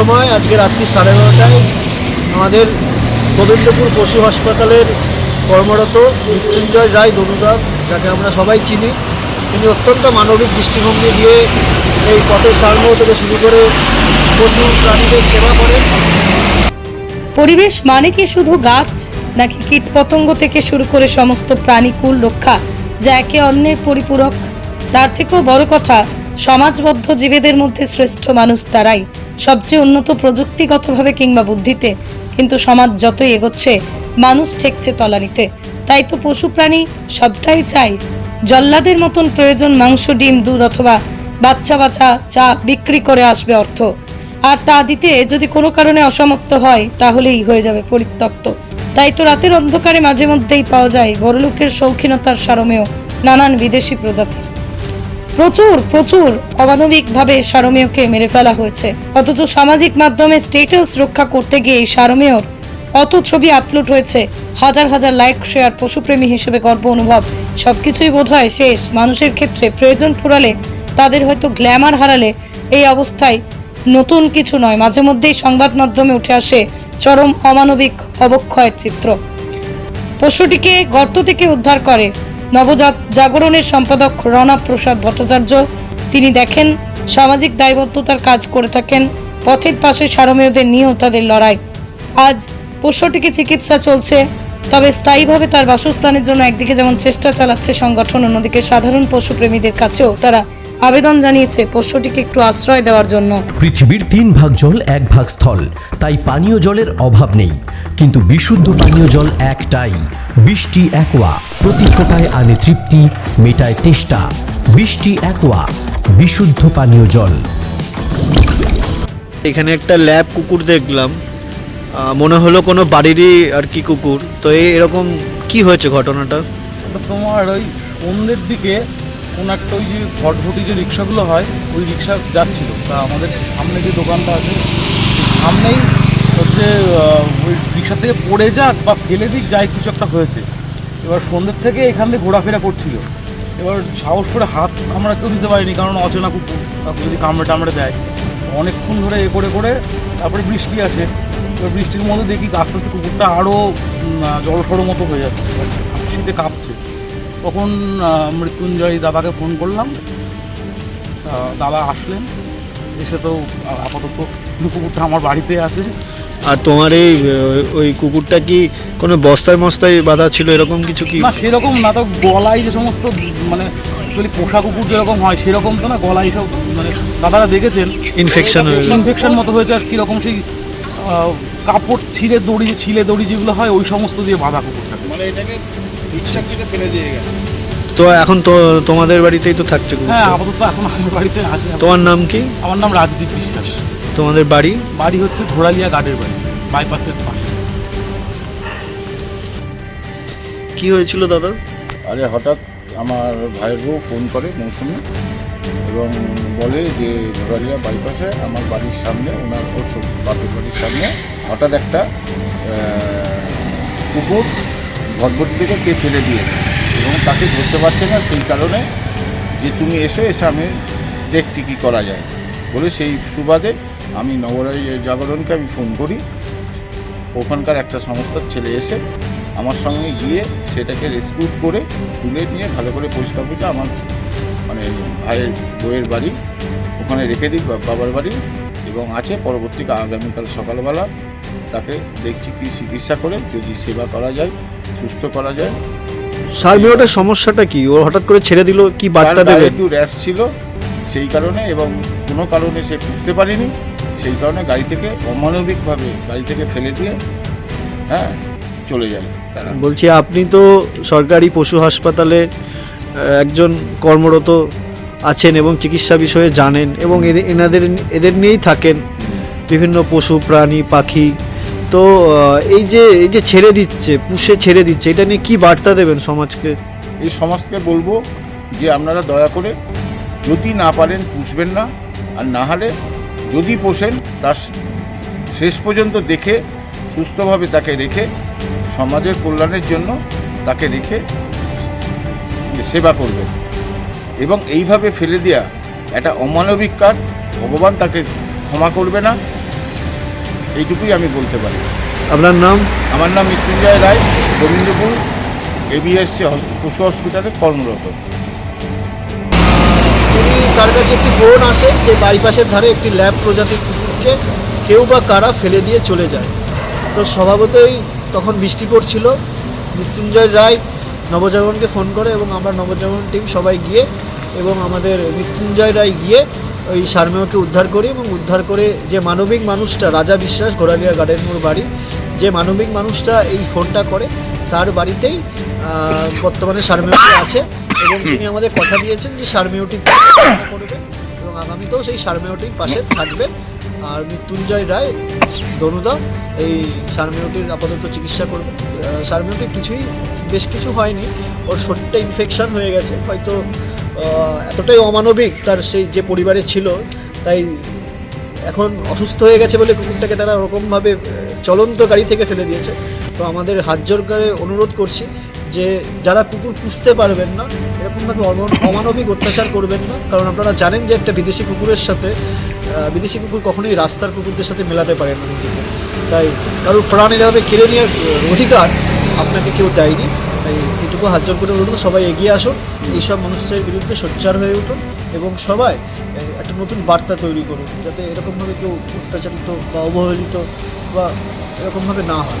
সময়, আজকে রাত্রি সাড়ে নটায় আমাদের গোবিন্দপুর পশু হাসপাতালের কর্মরত মৃত্যুঞ্জয় রায় দনুদাস যাকে আমরা সবাই চিনি, তিনি অত্যন্ত মানবিক দৃষ্টিভঙ্গি দিয়ে এই পথের সার্ম থেকে শুরু করে পশু প্রাণীদের সেবা করেন পরিবেশ মানে কি শুধু গাছ, নাকি কীটপতঙ্গ থেকে শুরু করে সমস্ত প্রাণীকুল রক্ষা যা একে অন্যের পরিপূরক? তার থেকেও বড় কথা, সমাজবদ্ধ জীবেদের মধ্যে শ্রেষ্ঠ মানুষ তারাই। সবচেয়ে উন্নত প্রযুক্তিগতভাবে কিংবা বুদ্ধিতে। কিন্তু সমাজ যতই এগোচ্ছে, মানুষ ঠেকছে তলানিতে। তাই তো পশু প্রাণী সবটাই চাই। জল্লাদের মতন প্রয়োজন মাংস, ডিম, দুধ অথবা বাচ্চা বাচ্চা চা বিক্রি করে আসবে অর্থ। আর তা দিতে যদি কোনো কারণে অসমাপ্ত হয়, তাহলেই হয়ে যাবে পরিত্যক্ত। তাই তো রাতের অন্ধকারে মাঝে মধ্যেই পাওয়া যায় বড়লোকের শৌখিনতার সারমেয় নানান বিদেশি প্রজাতি। প্রচুর প্রচুর অমানবিকভাবে সারমেয়কে মেরে ফেলা হয়েছে। অথচ সামাজিক মাধ্যমে স্টেটাস রক্ষা করতে গিয়ে সারমেয়র অত ছবি আপলোড হয়েছে, হাজার হাজার লাইক শেয়ার পশুপ্রেমী হিসেবে গর্ব অনুভব। সবকিছুই বোধ হয় শেষ। মানুষের ক্ষেত্রে প্রয়োজন ফুরালে তাদের হয়তো গ্ল্যামার হারালে এই অবস্থায় নতুন কিছু নয়। মাঝে মধ্যেই সংবাদ মাধ্যমে উঠে আসে চরম অমানবিক অবক্ষয়ের চিত্র। পশুটিকে গর্ত থেকে উদ্ধার করে নবজাত জাগরণের সম্পাদক রণা প্রসাদ ভট্টাচার্য। তিনি দেখেন, সামাজিক দায়বদ্ধতার কাজ করে থাকেন, পথের পাশে সারমেয়দের নিয়েও তাদের লড়াই। আজ পোষ্যটিকে চিকিৎসা চলছে, তবে স্থায়ীভাবে তার বাসস্থানের জন্য একদিকে যেমন চেষ্টা চালাচ্ছে সংগঠন, অন্যদিকে সাধারণ পশুপ্রেমীদের কাছেও তারা আবেদন জানিয়েছে পোষ্যটিকে একটু আশ্রয় দেওয়ার জন্য। পৃথিবীর তিন ভাগ জল এক ভাগ স্থল। তাই পানীয় জলের অভাব নেই। কিন্তু বিশুদ্ধ পানীয় জল একটাই। বৃষ্টি একোয়া। প্রতি ফোটায় আনে তৃপ্তি মেটায় তেষ্টা। বৃষ্টি একোয়া। বিশুদ্ধ পানীয় জল। এখানে একটা ল্যাব কুকুর দেখলাম। মনে হলো কোনো বাড়িরই আর কি কুকুর। তো এই এরকম কি হয়েছে ঘটনাটা? তো তোমার ওই সন্ধ্যের দিকে কোন একটা ওই যে ভটভটি যে রিক্সাগুলো হয়, ওই রিক্সা যাচ্ছিল। তা আমাদের সামনে যে দোকানটা আছে, সামনেই হচ্ছে ওই রিক্সা থেকে পড়ে যাক বা ফেলে দিক, যাই কিছু একটা হয়েছে। এবার সন্ধ্যের থেকে এখান দিয়ে ঘোরাফেরা করছিল। এবার সাহস করে হাত আমরা কেউ দিতে পারিনি, কারণ অচেনা কুকুর তারপর যদি কামড়ে টামড়ে দেয়। অনেকক্ষণ ধরে এ করে করে তারপরে বৃষ্টি আসে। এবার বৃষ্টির মধ্যে দেখি আস্তে আস্তে কুকুরটা আরও জলসড়ো মতো হয়ে যাচ্ছে। শীতে কাঁপছে। তখন মৃত্যুঞ্জয় দাদাকে ফোন করলাম। দাদা আসলেন। এসে তো আপাতত কুকুরটা আমার বাড়িতে আছে। আর তোমার এই ওই কুকুরটা কি কোনো বস্তায় মস্তায় বাঁধা ছিল এরকম কিছু কি? না সেরকম না তো গলায় যে সমস্ত মানে অ্যাকচুয়ালি পোষা কুকুর যেরকম হয় সেরকম তো না গলায় সব মানে দাদারা দেখেছেন। ইনফেকশন ইনফেকশন মতো হয়েছে আর কীরকম সেই কাপড় ছিঁড়ে দড়ি যে ছিলে দড়ি যেগুলো হয় ওই সমস্ত দিয়ে বাঁধা কুকুরটাকে। মানে এটাকে ইচ্ছা থেকে ফেলে দিয়ে গেছে। তো এখন তো তোমাদের বাড়িতেই তো থাকছে হ্যাঁ আপাতত এখন আমার বাড়িতে আছে। তোমার নাম কি? আমার নাম রাজদীপ বিশ্বাস। তোমাদের বাড়ি? বাড়ি হচ্ছে ঘোড়ালিয়া গার্ডের বাড়ি বাইপাসের পাশে। কি হয়েছিল দাদা? আরে হঠাৎ আমার ভাইয়ের বউ ফোন করে মৌসুমি এবং বলে যে ঘোরালিয়া বাইপাসে আমার বাড়ির সামনে ওনার ওর বাপের বাড়ির সামনে হঠাৎ একটা কুকুর থেকে কে ফেলে দিয়েছে? এবং তাকে ধরতে পারছে না, সেই কারণে যে তুমি এসো, এসে আমি দেখছি কী করা যায়। বলে সেই সুবাদে আমি নগরাই জাগরণকে আমি ফোন করি। ওখানকার একটা সংস্থার ছেলে এসে আমার সঙ্গে গিয়ে সেটাকে রেস্কিউট করে তুলে নিয়ে ভালো করে পরিষ্কার করে আমার মানে ভাইয়ের বইয়ের বাড়ি ওখানে রেখে দিই বাবার বাড়ি। এবং আছে পরবর্তী আগামীকাল সকালবেলা তাকে দেখছি কি চিকিৎসা করে, যদি সেবা করা যায়। সুস্থ করা যায়। সার্বিওটার সমস্যাটা কি? ও হঠাৎ করে ছেড়ে দিল কি বার্তা দেবে একটু র্যাশ ছিল সেই কারণে এবং কোনো কারণে সে উঠতে পারেনি। সেই কারণে গাড়ি থেকে অমানবিকভাবে গাড়ি থেকে ফেলে দিয়ে হ্যাঁ চলে যায় তারা। বলছি আপনি তো সরকারি পশু হাসপাতালে একজন কর্মরত আছেন এবং চিকিৎসা বিষয়ে জানেন এবং এনাদের এদের নিয়েই থাকেন। বিভিন্ন পশু প্রাণী পাখি তো এই যে এই যে ছেড়ে দিচ্ছে, পুষে ছেড়ে দিচ্ছে, এটা নিয়ে কি বার্তা দেবেন সমাজকে? এই সমাজকে বলব যে আপনারা দয়া করে যদি না পারেন পুষবেন না, আর না হলে যদি পোষেন, তার শেষ পর্যন্ত দেখে, সুস্থভাবে তাকে রেখে, সমাজের কল্যাণের জন্য তাকে রেখে সেবা করবেন। এবং এইভাবে ফেলে দেওয়া একটা অমানবিক কাজ, ভগবান তাকে ক্ষমা করবে না। এইটুকুই আমি বলতে পারি। আপনার নাম? আমার নাম মৃত্যুঞ্জয় রায় গোবিন্দপুর এবিএসসি পশু হসপিটালে কর্মরত। তিনি তার কাছে একটি ফোন আসে যে বাইপাসের ধারে একটি ল্যাব প্রজাতির কুকুরকে কেউ বা কারা ফেলে দিয়ে চলে যায়। তো স্বভাবতই তখন বৃষ্টি পড়ছিল। মৃত্যুঞ্জয় রায় নবজাগরণকে ফোন করে এবং আমরা নবজাগরণ টিম সবাই গিয়ে এবং আমাদের মৃত্যুঞ্জয় রায় গিয়ে ওই সারমেয়কে উদ্ধার করি এবং উদ্ধার করে যে মানবিক মানুষটা রাজা বিশ্বাস গার্ডেন মোড় বাড়ি যে মানবিক মানুষটা এই ফোনটা করে তার বাড়িতেই বর্তমানে সারমেয়টি আছে এবং তিনি আমাদের কথা দিয়েছেন যে সারমেয়টির করবেন এবং আগামীতেও সেই সারমেয়টির পাশে থাকবেন। আর মৃত্যুঞ্জয় রায় দনুদা এই সারমেয়টির আপাতত চিকিৎসা করবে আহ, সারমেয়টির কিছুই বেশ কিছু হয়নি। ওর শরীরটা ইনফেকশন হয়ে গেছে। হয়তো এতটাই অমানবিক তার সেই যে পরিবারে ছিল, তাই এখন অসুস্থ হয়ে গেছে বলে কুকুরটাকে তারা ওরকমভাবে চলন্ত গাড়ি থেকে ফেলে দিয়েছে। তো আমাদের হাত জোর করে অনুরোধ করছি যে যারা কুকুর পুষতে পারবেন না, এরকমভাবে অমন- অমানবিক অত্যাচার করবেন না, কারণ আপনারা জানেন যে একটা বিদেশি কুকুরের সাথে বিদেশি কুকুর কখনোই রাস্তার কুকুরদের সাথে মেলাতে পারে না নিজেকে। তাই কারোর প্রাণ এভাবে কেড়ে নেওয়ার অধিকার আপনাকে কেউ দেয়নি। এটুকু হাত জোর করে উঠুন সবাই এগিয়ে আসুন এইসব মানুষের বিরুদ্ধে সোচ্চার হয়ে উঠুন এবং সবাই একটা নতুন বার্তা তৈরি করুন যাতে এরকমভাবে কেউ অত্যাচারিত বা অবহেলিত বা এরকমভাবে না হয়।